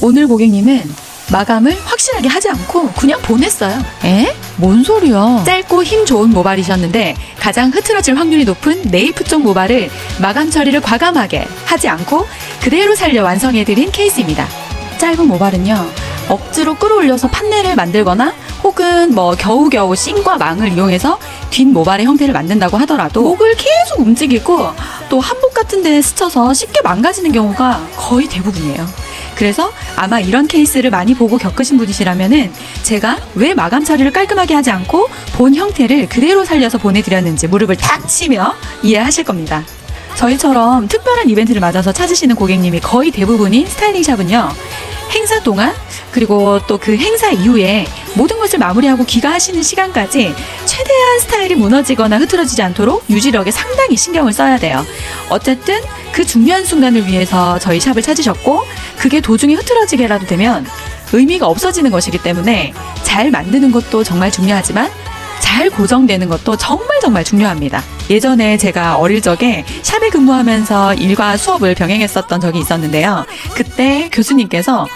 오늘 고객님은 마감을 확실하게 하지 않고 그냥 보냈어요. 에? 뭔 소리야? 짧고 힘 좋은 모발이셨는데 가장 흐트러질 확률이 높은 네이프 쪽 모발을 마감 처리를 과감하게 하지 않고 그대로 살려 완성해드린 케이스입니다. 짧은 모발은요, 억지로 끌어올려서 판넬을 만들거나 혹은 뭐 겨우겨우 芯과 망을 이용해서 뒷 모발의 형태를 만든다고 하더라도 목을 계속 움직이고 또 한복 같은 데 스쳐서 쉽게 망가지는 경우가 거의 대부분이에요. 그래서 아마 이런 케이스를 많이 보고 겪으신 분이시라면은 제가 왜 마감 처리를 깔끔하게 하지 않고 본 형태를 그대로 살려서 보내드렸는지 무릎을 탁 치며 이해하실 겁니다. 저희처럼 특별한 이벤트를 맞아서 찾으시는 고객님이 거의 대부분인 스타일링샵은요. 행사 동안 그리고 또 그 행사 이후에 모든 것을 마무리하고 귀가하시는 시간까지 최대한 스타일이 무너지거나 흐트러지지 않도록 유지력에 상당히 신경을 써야 돼요. 어쨌든 그 중요한 순간을 위해서 저희 샵을 찾으셨고 그게 도중에 흐트러지게라도 되면 의미가 없어지는 것이기 때문에 잘 만드는 것도 정말 중요하지만 잘 고정되는 것도 정말 정말 중요합니다. 예전에 제가 어릴 적에 샵에 근무하면서 일과 수업을 병행했었던 적이 있었는데요. 그때 교수님께서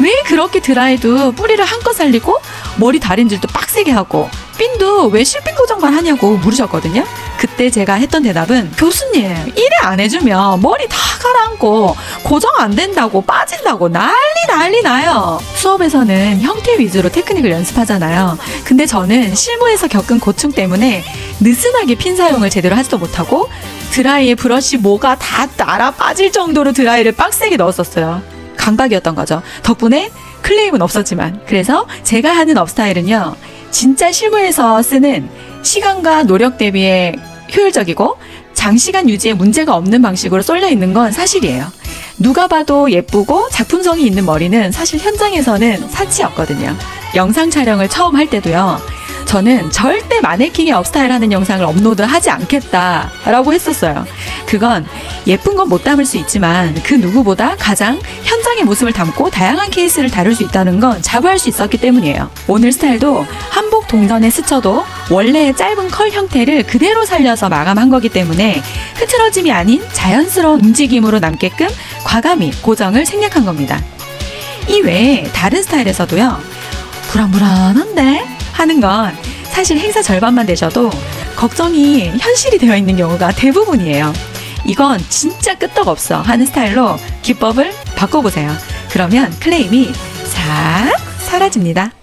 왜 그렇게 드라이도 뿌리를 한껏 살리고 머리 다림질도 빡세게 하고 핀도 왜 실핀 고정만 하냐고 물으셨거든요. 그때 제가 했던 대답은 교수님 일을 안 해주면 머리 다 가라앉고 고정 안 된다고 빠진다고 난리 난리 나요. 수업에서는 형태 위주로 테크닉을 연습하잖아요. 근데 저는 실무에서 겪은 고충 때문에 느슨하게 핀 사용을 제대로 하지도 못하고 드라이에 브러쉬 모가 다 날아 빠질 정도로 드라이를 빡세게 넣었었어요. 강박이었던 거죠. 덕분에 클레임은 없었지만 그래서 제가 하는 업스타일은요. 진짜 실무에서 쓰는 시간과 노력 대비에 효율적이고 장시간 유지에 문제가 없는 방식으로 쏠려 있는 건 사실이에요. 누가 봐도 예쁘고 작품성이 있는 머리는 사실 현장에서는 사치 없거든요. 영상 촬영을 처음 할 때도요. 저는 절대 마네킹의 업스타일 하는 영상을 업로드하지 않겠다라고 했었어요. 그건 예쁜 건 못 담을 수 있지만 그 누구보다 가장 현장의 모습을 담고 다양한 케이스를 다룰 수 있다는 건 자부할 수 있었기 때문이에요. 오늘 스타일도 한복 동전에 스쳐도 원래의 짧은 컬 형태를 그대로 살려서 마감한 거기 때문에 흐트러짐이 아닌 자연스러운 움직임으로 남게끔 과감히 고정을 생략한 겁니다. 이 외에 다른 스타일에서도요. 불안불안한데 하는 건 사실 행사 절반만 되셔도 걱정이 현실이 되어 있는 경우가 대부분이에요. 이건 진짜 끄떡없어 하는 스타일로 기법을 바꿔보세요. 그러면 클레임이 싹 사라집니다.